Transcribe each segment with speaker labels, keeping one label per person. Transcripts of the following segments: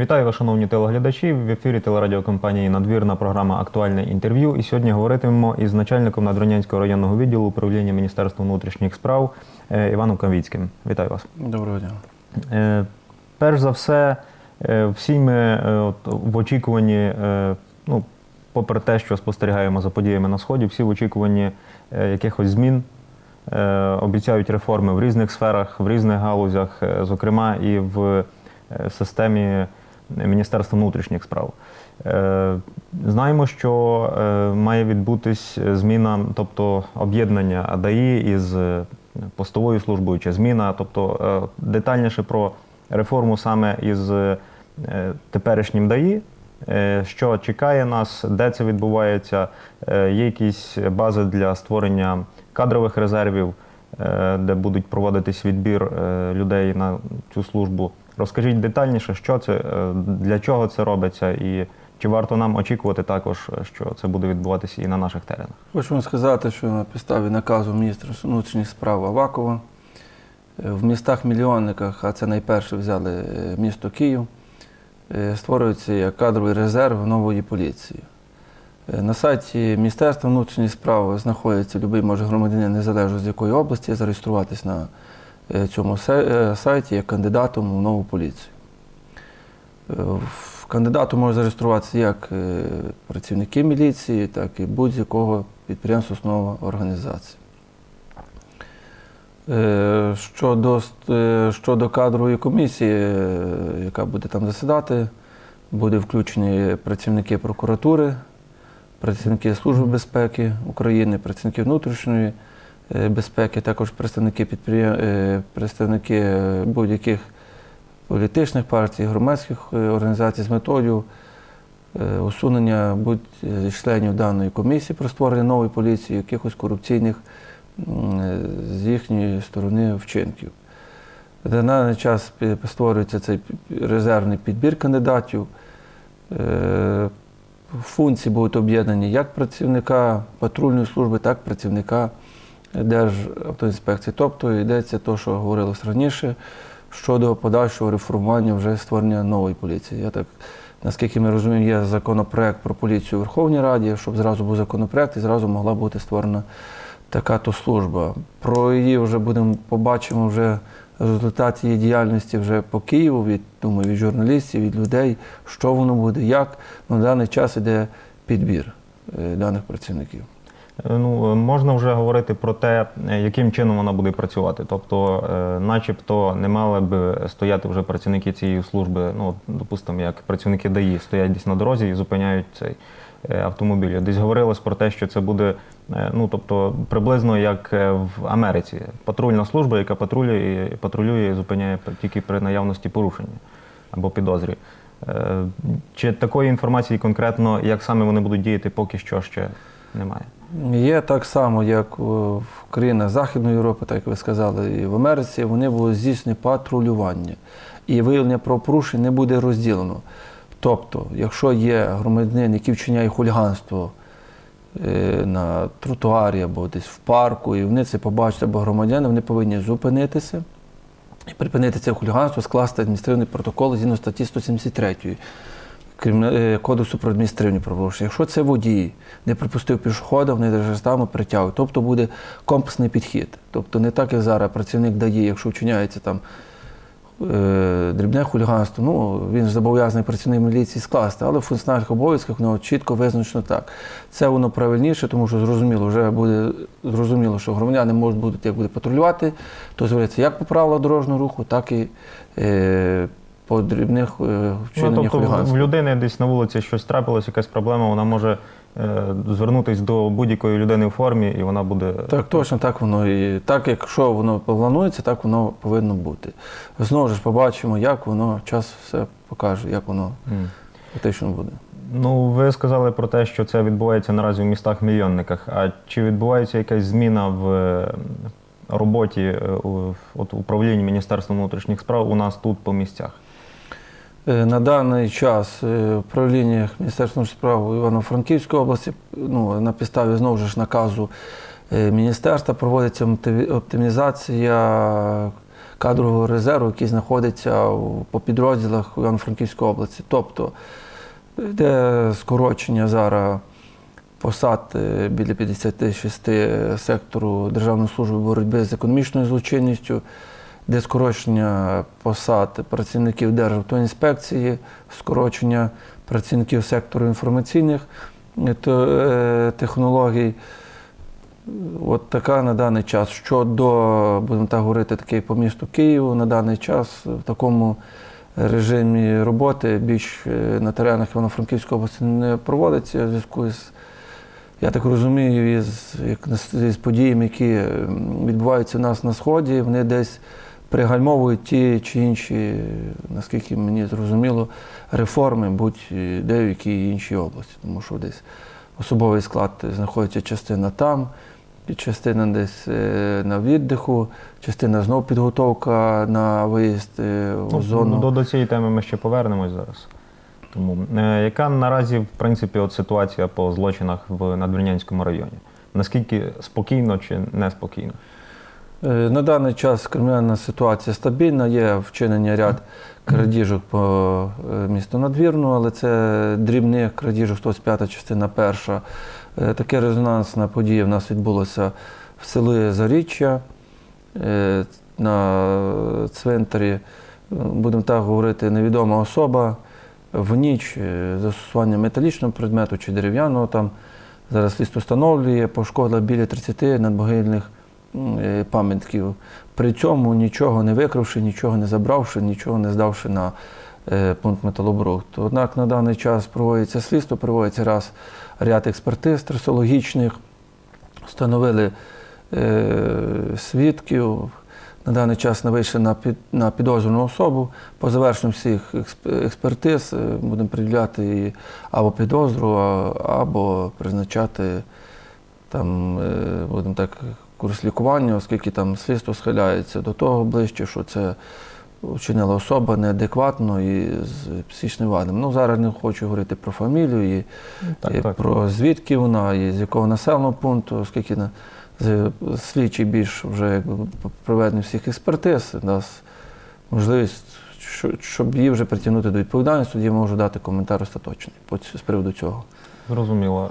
Speaker 1: Вітаю вас, шановні телеглядачі. В ефірі телерадіокомпанії Надвірна програма Актуальне інтерв'ю. І сьогодні говоритимемо із начальником Надвірнянського районного відділу управління Міністерства внутрішніх справ е, Іваном Кавіцьким. Вітаю вас.
Speaker 2: Доброго дня.
Speaker 1: Е, Перш за все, е, всі ми от, в очікуванні, ну, попри те, що спостерігаємо за подіями на Сході, всі в очікуванні якихось змін. Обіцяють реформи в різних сферах, в різних галузях, зокрема і в системі Міністерства внутрішніх справ. Е, Знаємо, що е, має відбутись зміна, тобто об'єднання АДАІ із е, постовою службою чи зміна, тобто детальніше про реформу саме із теперішнім ДАІ, що чекає нас, де це відбувається, є якісь бази для створення кадрових резервів, де будуть проводитись відбір людей на цю службу. Розкажіть детальніше, що це, е, для чого це робиться, і чи варто нам очікувати також, що це буде відбуватися і на наших теренах?
Speaker 2: Хочу вам сказати, що на підставі наказу міністра внутрішніх справ Авакова е, в містах-мільйонниках, а це найперше взяли е, місто Київ, е, створюється як кадровий резерв нової поліції. Е, На сайті Міністерства внутрішніх справ знаходиться будь-який може громадянин незалежно з якої області зареєструватись на е, цьому е, сайті як кандидатом в нову поліцію. Е, Кандидату може зареєструватися як е, працівники міліції, так і будь-якого підприємства, установа організації. Е, Щодо, е, щодо кадрової комісії, е, яка буде там засідати, буде включені працівники прокуратури, працівники Служби безпеки України, працівники внутрішньої е, безпеки, також представники підприєм... е, представники е, будь-яких політичних партій, громадських е, організацій з метою е, усунення будь-членів даної комісії про створення нової поліції, якихось корупційних е, з їхньої сторони вчинків. На даний час створюється цей резервний підбір кандидатів. Е, Функції будуть об'єднані як працівника патрульної служби, так і працівника Державтоінспекції. Тобто йдеться те, що говорилось раніше, щодо подальшого реформування вже створення нової поліції. Я так, наскільки ми розуміємо, є законопроект про поліцію у Верховній Раді, щоб зразу був законопроект і зразу могла бути створена така то служба. Про її вже будемо побачимо вже результат її діяльності вже по Києву, від, думаю, від журналістів, від людей, що воно буде, як. На даний час іде підбір е, даних працівників.
Speaker 1: Е, Ну, можна вже говорити про те, е, яким чином вона буде працювати. Тобто, е, начебто, не мали б стояти вже працівники цієї служби, ну, допустимо, як працівники ДАІ стоять десь на дорозі і зупиняють цей автомобіль. Десь говорилось про те, що це буде ну, тобто, приблизно як в Америці. Патрульна служба, яка патрулює, патрулює і зупиняє тільки при наявності порушення або підозрі. Чи такої інформації конкретно, як саме вони будуть діяти, поки що ще немає?
Speaker 2: Є так само, як в країнах Західної Європи, так як ви сказали, і в Америці, вони будуть здійснені патрулювання. І виявлення правопорушень не буде розділено. Тобто, якщо є громадянин, який вчиняє хуліганство е, на тротуарі або десь в парку, і вони це побачать або громадяни, вони повинні зупинитися і припинити це хуліганство, скласти адміністративний протокол згідно статті 173 Криміна- е, Кодексу про адміністративні правопорушення. Якщо це водій не припустив пішохода, вони державно притягують. Тобто буде комплексний підхід. Тобто не так, як зараз працівник дає, якщо вчиняється там е, дрібне хуліганство, ну він ж зобов'язаний працівник міліції скласти, але в функціональних обов'язках воно чітко визначено так. Це воно правильніше, тому що зрозуміло, вже буде зрозуміло, що громадяни можуть будуть як буде патрулювати, то зводиться як по правилах дорожнього руху, так і е, по дрібних е,
Speaker 1: Ну, тобто в- людини десь на вулиці щось трапилось, якась проблема, вона може е, звернутися до будь-якої людини в формі, і вона буде.
Speaker 2: Так, точно так воно і так, якщо воно планується, так воно повинно бути. Знову ж побачимо, як воно час все покаже, як воно фактично буде.
Speaker 1: Ну, ви сказали про те, що це відбувається наразі в містах-мільйонниках. А чи відбувається якась зміна в е, роботі е, от, управління Міністерства внутрішніх справ у нас тут по місцях?
Speaker 2: Е, На даний час е, управління Міністерства внутрішніх справ Івано-Франківської області ну, на підставі знову ж наказу е, міністерства проводиться оптимізація кадрового резерву, який знаходиться по підрозділах Івано-Франківської області. Тобто йде скорочення зараз посад біля 56 сектору Державної служби боротьби з економічною злочинністю, де скорочення посад працівників Державтоінспекції, скорочення працівників сектору інформаційних е, е, технологій. От така на даний час. Щодо, будемо так говорити, такий по місту Києву на даний час в такому режимі роботи більш е, на теренах Івано-Франківської області не проводиться в зв'язку з, я так розумію, із, як, з подіями, які відбуваються у нас на Сході, вони десь пригальмовують ті чи інші, наскільки мені зрозуміло, реформи, будь-де в якій іншій області. Тому що десь особовий склад знаходиться частина там, частина десь е, на віддиху, частина знов підготовка на виїзд е, в
Speaker 1: Ну,
Speaker 2: зону.
Speaker 1: До, до цієї теми ми ще повернемось зараз. Тому е, яка наразі, в принципі, от ситуація по злочинах в Надвірнянському районі? Наскільки спокійно чи неспокійно?
Speaker 2: Е, На даний час кримінальна ситуація стабільна, є вчинення ряд крадіжок по е, місту Надвірну, але це дрібних крадіжок, 105 частина перша. Е, Таке резонансна подія в нас відбулося в селі Заріччя на цвинтарі, будемо так говорити, невідома особа в ніч застосування металічного предмету чи дерев'яного там. Зараз слідство встановлює, пошкодила біля 30 надмогильних м, е, пам'ятків. При цьому нічого не викравши, нічого не забравши, нічого не здавши на е, пункт металобрухту. Однак на даний час проводиться слідство, проводиться раз ряд експертиз трасологічних, встановили е, свідків. На даний час не вийшли на, під, на підозрювану особу. По завершенню всіх експертиз е, будемо приділяти або підозру, або призначати там, е, будемо так, курс лікування, оскільки там слідство схиляється до того ближче, що це вчинила особа неадекватно і з психічним вадом. Ну, зараз не хочу говорити про фамілію і,
Speaker 1: Так,
Speaker 2: і
Speaker 1: так.
Speaker 2: про звідки вона, і з якого населеного пункту, оскільки на, з, слідчий більш вже якби, проведення всіх експертиз, дасть можливість, що- щоб її вже притягнути до відповідальності, тоді я можу дати коментар остаточний з приводу цього.
Speaker 1: Зрозуміло.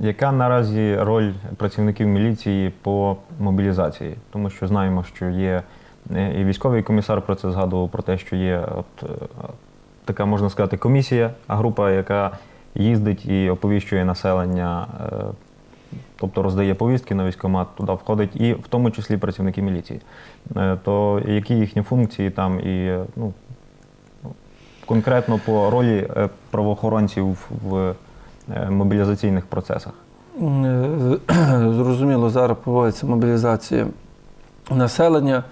Speaker 1: Е, яка наразі роль працівників міліції по мобілізації? Тому що знаємо, що є е, і військовий комісар про це згадував, про те, що є от, е, така, можна сказати, комісія, а група, яка їздить і оповіщує населення, е, тобто роздає повістки на військкомат, туди входить, і в тому числі працівники міліції. Е, То які їхні функції там і е, ну, конкретно по ролі е, правоохоронців в е, мобілізаційних процесах.
Speaker 2: Е, Зрозуміло, зараз проводиться мобілізація населення.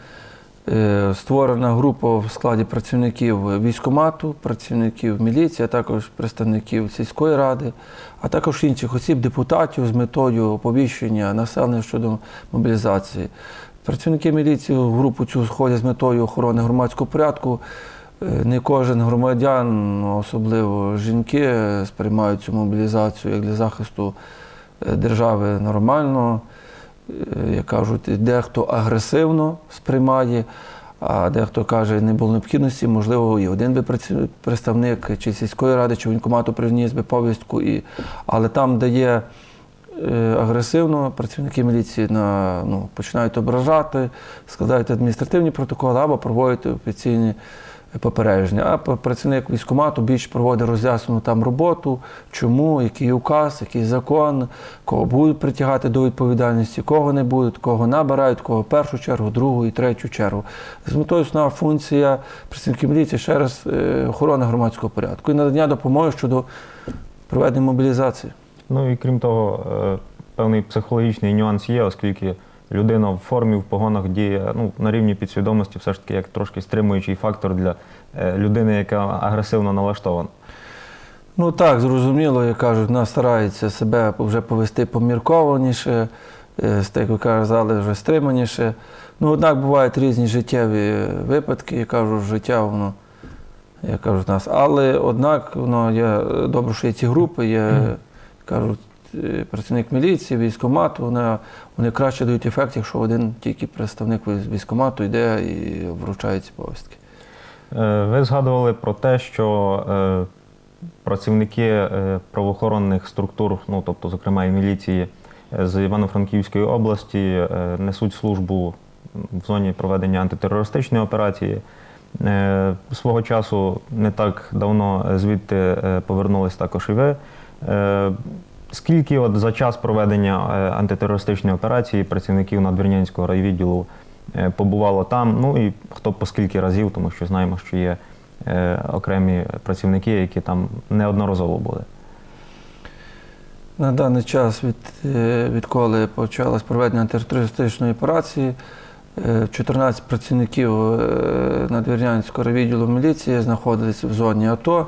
Speaker 2: Е, Створена група в складі працівників військкомату, працівників міліції, а також представників сільської ради, а також інших осіб, депутатів з метою оповіщення населення щодо мобілізації. Працівники міліції в групу цю входять з метою охорони громадського порядку. Не кожен громадян, особливо жінки, сприймають цю мобілізацію як для захисту е, держави нормально. Е, Як кажуть, дехто агресивно сприймає, а дехто каже, не було необхідності, можливо, і один би представник чи сільської ради, чи воєнкомату приніс би повістку. І... Але там, де є е, агресивно, працівники міліції на, ну, починають ображати, складають адміністративні протоколи або проводять офіційні попередження. А працівник військкомату більш проводить роз'яснену там роботу, чому, який указ, який закон, кого будуть притягати до відповідальності, кого не будуть, кого набирають, кого першу чергу, другу і третю чергу. З метою основна функція працівників міліції ще раз е, охорона громадського порядку і надання допомоги щодо проведення мобілізації.
Speaker 1: Ну і крім того, е, певний психологічний нюанс є, оскільки людина в формі, в погонах діє ну, на рівні підсвідомості, все ж таки як трошки стримуючий фактор для е, людини, яка агресивно налаштована.
Speaker 2: Ну так, зрозуміло, як кажуть, вона старається себе вже повести поміркованіше, е, як ви казали, вже стриманіше. Ну, однак бувають різні життєві випадки, я кажу, життя воно, як кажуть, нас. Але однак воно є добре, що є ці групи, є, кажуть, працівник міліції, військкомату, вони, вони краще дають ефект, якщо один тільки представник військ- військкомату йде і вручає ці повістки.
Speaker 1: Е, Ви згадували про те, що е, працівники е, правоохоронних структур, ну тобто, зокрема, і міліції е, з Івано-Франківської області, е, несуть службу в зоні проведення антитерористичної операції. Е, Свого часу не так давно звідти е, повернулись також і ви. Скільки от за час проведення е, антитерористичної операції працівників надвірнянського райвідділу е, побувало там? Ну і хто по скільки разів, тому що знаємо, що є е, окремі працівники, які там неодноразово були.
Speaker 2: На даний час, від, відколи почалось проведення антитерористичної операції, е, 14 працівників надвірнянського відділу міліції знаходились в зоні АТО.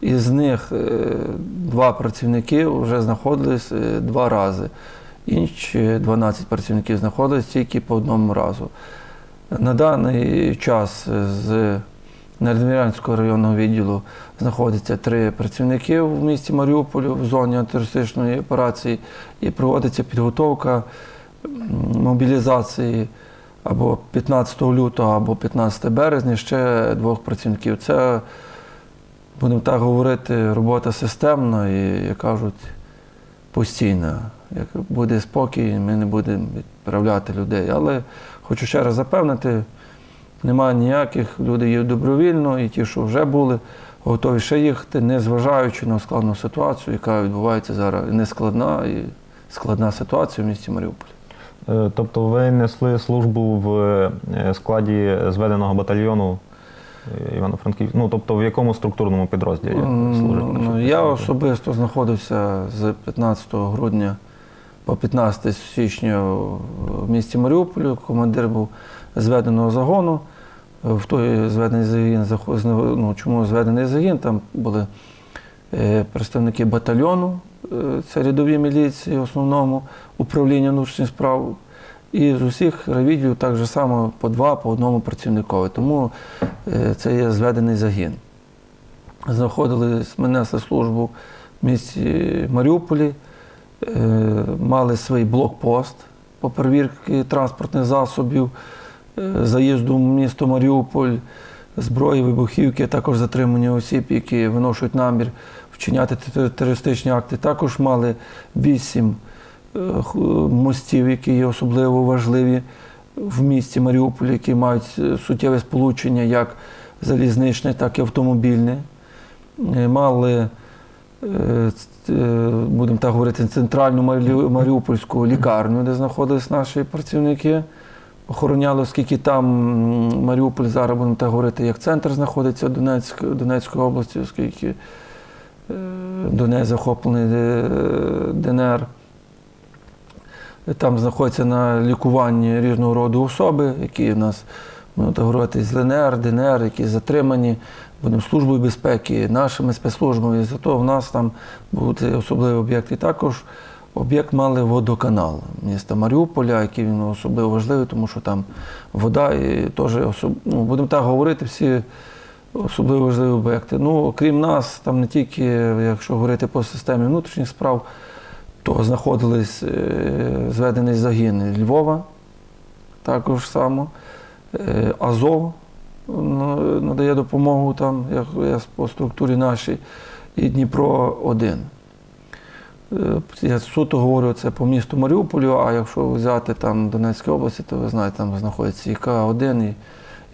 Speaker 2: Із них е, два працівники вже знаходились е, два рази. Інші 12 працівників знаходились тільки по одному разу. На даний час з Надвірянського районного відділу знаходиться три працівники в місті Маріуполі в зоні антитерористичної операції і проводиться підготовка мобілізації або 15 лютого, або 15 березня ще двох працівників. Це, будемо так говорити, робота системна і, як кажуть, постійна. Як буде спокій, ми не будемо відправляти людей. Але хочу ще раз запевнити, немає ніяких, люди є добровільно, і ті, що вже були, готові ще їхати, незважаючи на складну ситуацію, яка відбувається зараз. І нескладна і складна ситуація в місті Маріуполь.
Speaker 1: Е, Тобто ви несли службу в е, складі зведеного батальйону е, Івано-Франків. Ну, тобто в якому структурному підрозділі служите?
Speaker 2: Ну, Я особисто знаходився з 15 грудня по 15 січня в місті Маріуполі. Командир був зведеного загону. В той зведений загін ну, чому зведений загін? Там були е, представники батальйону, е, це рядові міліції, в основному управління внутрішніх справ. І з усіх райвідділів так же само по два, по одному працівникові. Тому це є зведений загін. Знаходились, ми несли службу в місті Маріуполі, е, мали свій блокпост по перевірці транспортних засобів, е, заїзду в місто Маріуполь, зброї, вибухівки, також затримання осіб, які виношують намір вчиняти терористичні акти. Також мали вісім е, мостів, які є особливо важливі в місті Маріуполь, які мають е, суттєве сполучення як залізничне, так і автомобільне. Е, Мали, е, будемо так говорити, центральну Маріупольську лікарню, де знаходились наші працівники. Охороняли, оскільки там Маріуполь зараз, будемо так говорити, як центр знаходиться Донецьк, Донецької області, оскільки Донець захоплений ДНР. Там знаходяться на лікуванні різного роду особи, які в нас, будемо так говорити, з ЛНР, ДНР, які затримані, будемо службою безпеки, нашими спецслужбами. І зато в нас там був особливий об'єкт. І також об'єкт мали водоканал міста Маріуполя, який він особливо важливий, тому що там вода і теж особ... ну, будемо так говорити, всі особливо важливі об'єкти. Ну, крім нас, там не тільки, якщо говорити по системі внутрішніх справ, то знаходились е, зведений загін Львова, також само. Е, Азов ну, надає допомогу там, як по структурі нашій, і Дніпро 1. Е, Я суто говорю це по місту Маріуполю, а якщо взяти там Донецьку області, то ви знаєте, там знаходиться ІК-1 і,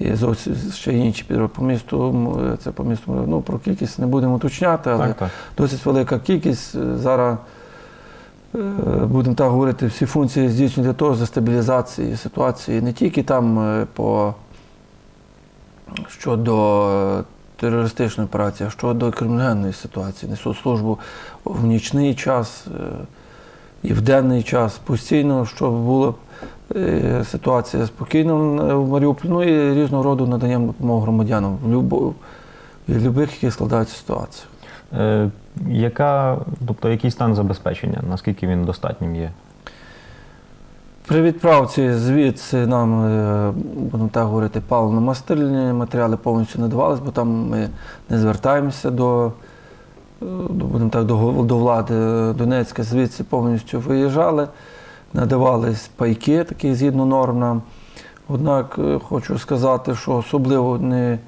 Speaker 2: і зовсім ще інші підрозділи. По місту, це по місту, Маріуполю. ну про кількість не будемо уточняти, але
Speaker 1: Так, так.
Speaker 2: досить велика кількість. Зараз, будемо так говорити, всі функції здійснюють для того, за стабілізації ситуації не тільки там е, по щодо е, терористичної операції, а щодо кримінальної ситуації. Несуть службу в нічний час е, і в денний час постійно, щоб була е, ситуація спокійна в Маріуполі. Ну і різного роду надаємо допомогу громадянам в будь-яких, які складаються ситуації.
Speaker 1: Е, яка, тобто, який стан забезпечення? Наскільки він достатнім є?
Speaker 2: При відправці звідси нам, е, будемо так говорити, паливно-мастильні матеріали повністю не давались, бо там ми не звертаємося до до- будемо так, до, до влади Донецька звідси повністю виїжджали, надавались пайки такі згідно норм. Однак е, хочу сказати, що особливо не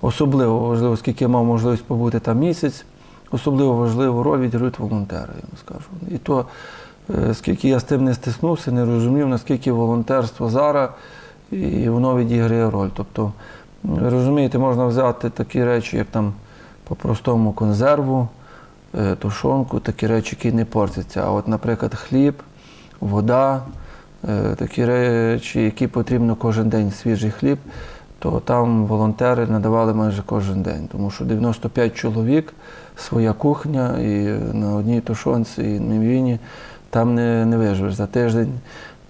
Speaker 2: особливо важливо, оскільки я мав можливість побути там місяць, особливо важливу роль відіграють волонтери, я вам скажу. І то, е, скільки я з тим не стиснувся, не розумів, наскільки волонтерство зараз і воно відіграє роль. Тобто, розумієте, можна взяти такі речі, як там по-простому консерву, е, тушонку, такі речі, які не портяться. А от, наприклад, хліб, вода, е, такі речі, які потрібно кожен день, свіжий хліб, то там волонтери надавали майже кожен день, тому що 95 чоловік, своя кухня, і на одній тушонці, і на війні там не, не виживеш. За тиждень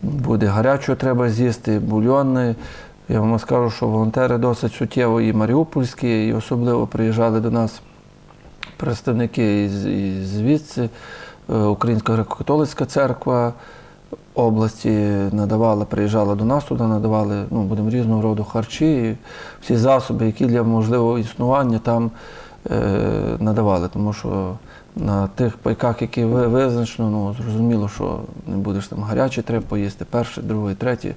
Speaker 2: буде гарячого треба з'їсти, бульйони. Я вам скажу, що волонтери досить суттєво і маріупольські, і особливо приїжджали до нас представники із, із звідси, Е, Українська греко-католицька церква області надавала, приїжджала до нас туди, надавали ну, будемо різного роду харчі, і всі засоби, які для можливого існування там надавали. Тому що на тих пайках, які ви- визначено, ну, зрозуміло, що не будеш там гаряче треба поїсти, перший, другий, третій.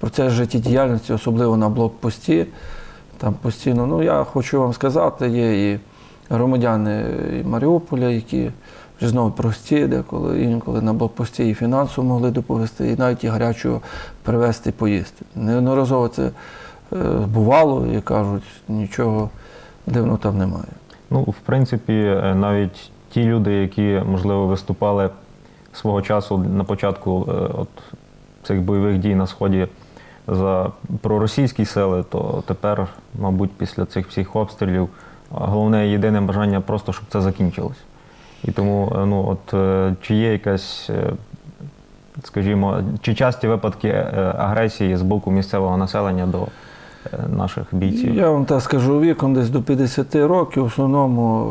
Speaker 2: Процес життєдіяльності, особливо на блокпості, там постійно, ну я хочу вам сказати, є і громадяни і Маріуполя, які вже знову прості, деколи інколи на блокпості і фінансово могли доповести, і навіть і гарячого привезти поїсти. Неодноразово це е, бувало, і кажуть, нічого дивного там немає.
Speaker 1: Ну, в принципі, е, навіть ті люди, які, можливо, виступали свого часу на початку е, от, цих бойових дій на Сході за проросійські сили, то тепер, мабуть, після цих всіх обстрілів головне єдине бажання просто, щоб це закінчилось. І тому, е, ну, от, чи є якась, скажімо, чи часті випадки агресії з боку місцевого населення до наших бійців?
Speaker 2: Я вам так скажу, віком десь до 50 років, в основному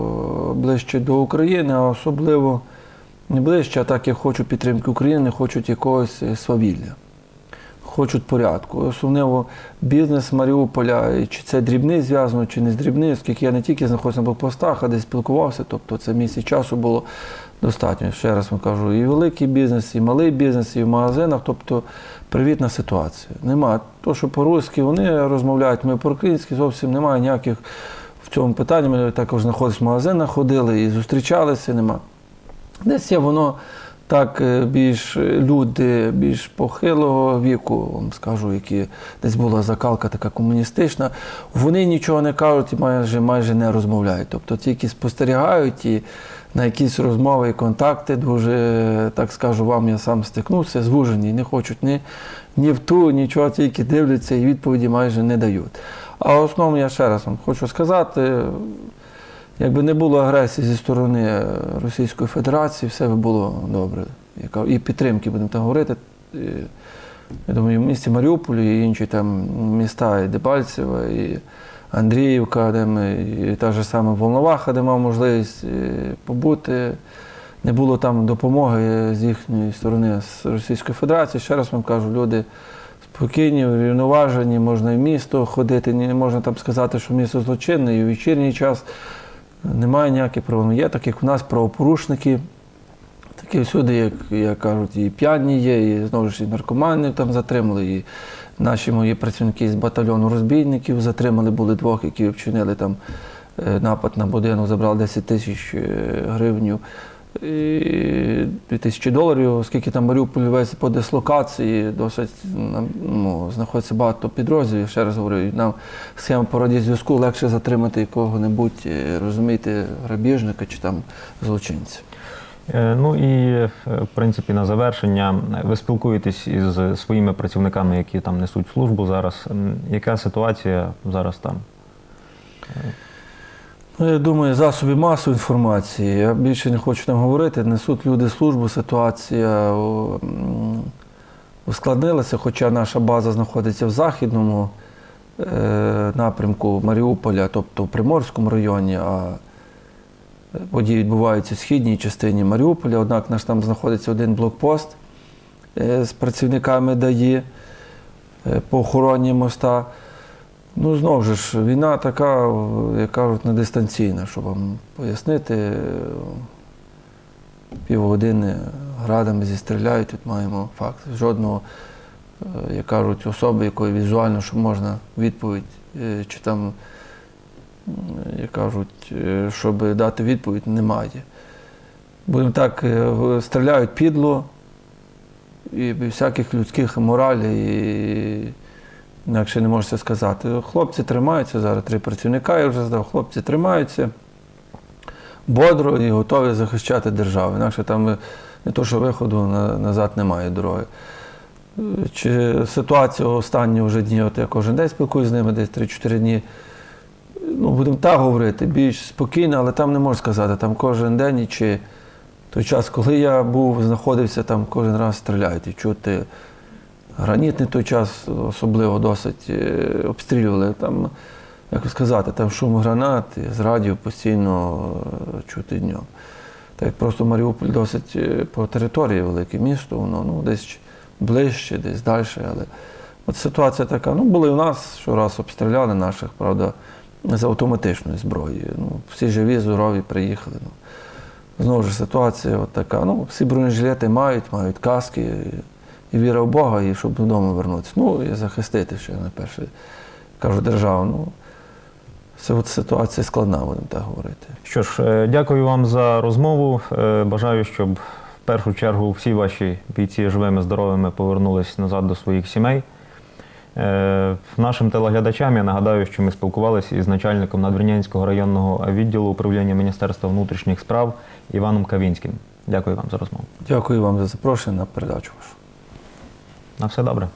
Speaker 2: е, ближче до України, а особливо не ближче, а так як хочу підтримки України, хочуть якогось е, свавілля. Хочуть порядку. Особливо бізнес Маріуполя, чи це дрібний зв'язано, чи не з дрібним, оскільки я не тільки знаходився на блокпостах, а десь спілкувався, тобто це місяць часу було достатньо. Ще раз вам кажу, і великий бізнес, і малий бізнес, і в магазинах, тобто привітна ситуація. Нема. То, що по-руськи вони розмовляють, ми по-українськи зовсім немає ніяких в цьому питанні. Ми також знаходились в магазинах, ходили і зустрічалися, нема. Десь є воно так е, більш люди більш похилого віку, вам скажу, які десь була закалка така комуністична, вони нічого не кажуть і майже майже не розмовляють. Тобто тільки спостерігають і на якісь розмови і контакти дуже, так скажу вам, я сам стикнувся, звужені, не хочуть ні, ні в ту, нічого, тільки дивляться і відповіді майже не дають. А основно я ще раз вам хочу сказати, Якби не було агресії зі сторони Російської Федерації, все би було добре. І підтримки, будемо так говорити. Я думаю, в місті Маріуполі і інші там міста, і Дебальцево, і Андріївка, де ми, і та ж сама Волноваха, де мав можливість е, побути. Не було там допомоги з їхньої сторони, з Російської Федерації. Ще раз вам кажу, люди спокійні, врівноважені, можна і в місто ходити, не можна там сказати, що місто злочинне, і в вечірній час немає ніяких проблем. Є так, як у нас правопорушники, такі всюди, як, як кажуть, і п'яні є, і знову ж і наркомани там затримали, і наші мої працівники з батальйону розбійників затримали, були двох, які вчинили там е, напад на будинок, забрали 10 тисяч е, гривень. І 2 тисячі доларів, оскільки там Маріуполь весь по дислокації, досить ну, знаходиться багато підрозділів. Ще раз говорю, нам схема по радіозв'язку легше затримати якого-небудь, е, розумієте, грабіжника чи там злочинця.
Speaker 1: Е, Ну і е, в принципі на завершення ви спілкуєтесь із своїми працівниками, які там несуть службу зараз. Яка ситуація зараз там?
Speaker 2: Ну, я думаю, засоби масової інформації. Я більше не хочу там говорити. Несуть люди службу, ситуація ускладнилася, хоча наша база знаходиться в західному е, напрямку Маріуполя, тобто в Приморському районі, а події відбуваються в східній частині Маріуполя. Однак наш там знаходиться один блокпост е, з працівниками ДАІ е, по охороні моста. Ну, знову ж, війна така, як кажуть, не дистанційна, щоб вам пояснити. Півгодини градами зістріляють, тут маємо факт. Жодного, е, як кажуть, особи, якої візуально, що можна відповідь, е, чи там, як кажуть, е, щоб дати відповідь, немає. Будемо так, стріляють підло і без всяких людських моралей. І інакше не можете сказати. Хлопці тримаються, зараз три працівника я вже здав, хлопці тримаються бодро і готові захищати державу. Інакше там е, не то, що виходу назад немає дороги. Чи ситуація останні вже дні, от я кожен день спілкуюся з ними, десь 3-4 дні. Ну, будемо так говорити, більш спокійно, але там не можу сказати. Там кожен день чи той час, коли я був, знаходився, там кожен раз стріляють і чути. Гранітний той час особливо досить е, обстрілювали. Там, як сказати, там шум гранат з радіо постійно е, чути днем. Так просто Маріуполь досить е, по території велике місто, воно ну, десь ближче, десь далі. Але от ситуація така. Ну, були у нас, щораз обстріляли наших, правда, з автоматичної зброї. Ну, всі живі, здорові, приїхали. Ну. Знову ж ситуація от така. Ну, всі бронежилети мають, мають каски, і, віра в Бога, і щоб додому вернутися. Ну, і захистити ще найперше, кажу, державу. Ну, це от ситуація складна, будемо так говорити.
Speaker 1: Що ж, е, дякую вам за розмову. Е, Бажаю, щоб в першу чергу всі ваші бійці живими, здоровими повернулись назад до своїх сімей. Е, Нашим телеглядачам я нагадаю, що ми спілкувалися із начальником Надвірнянського районного відділу управління Міністерства внутрішніх справ Іваном Кавінським. Дякую вам за розмову.
Speaker 2: Дякую вам за запрошення на передачу вашу.
Speaker 1: На все добре.